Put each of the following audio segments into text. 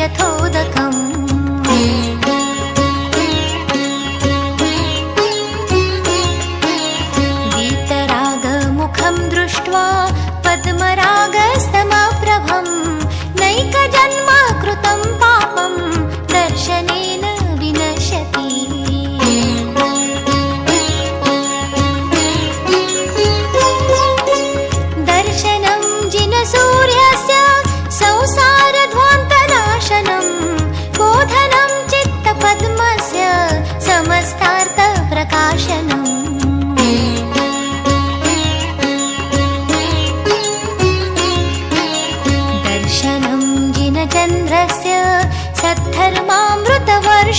यथोदक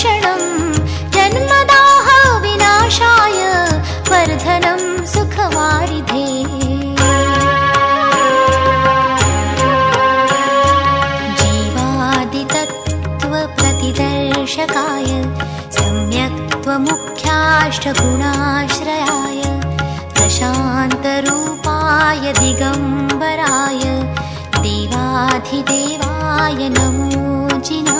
क्षणं जन्मदाः विनाशाय वर्धनं सुखवारिधे। जीवादितत्त्वप्रतिदर्शकाय सम्यक्त्वमुख्याष्टगुणाश्रयाय प्रशान्तरूपाय दिगम्बराय देवाधिदेवाय नमोचिना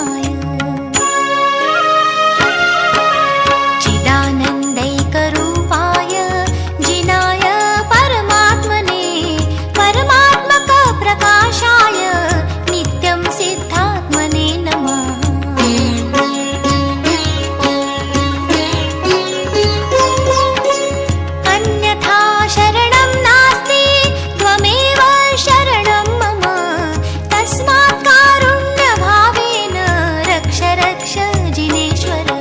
श्वरत्राता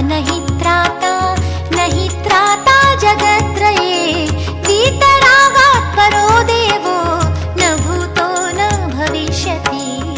नहित्राता नहित्राता जगत्रये पीतडावात्परो देवो न भूतो न भविष्यति।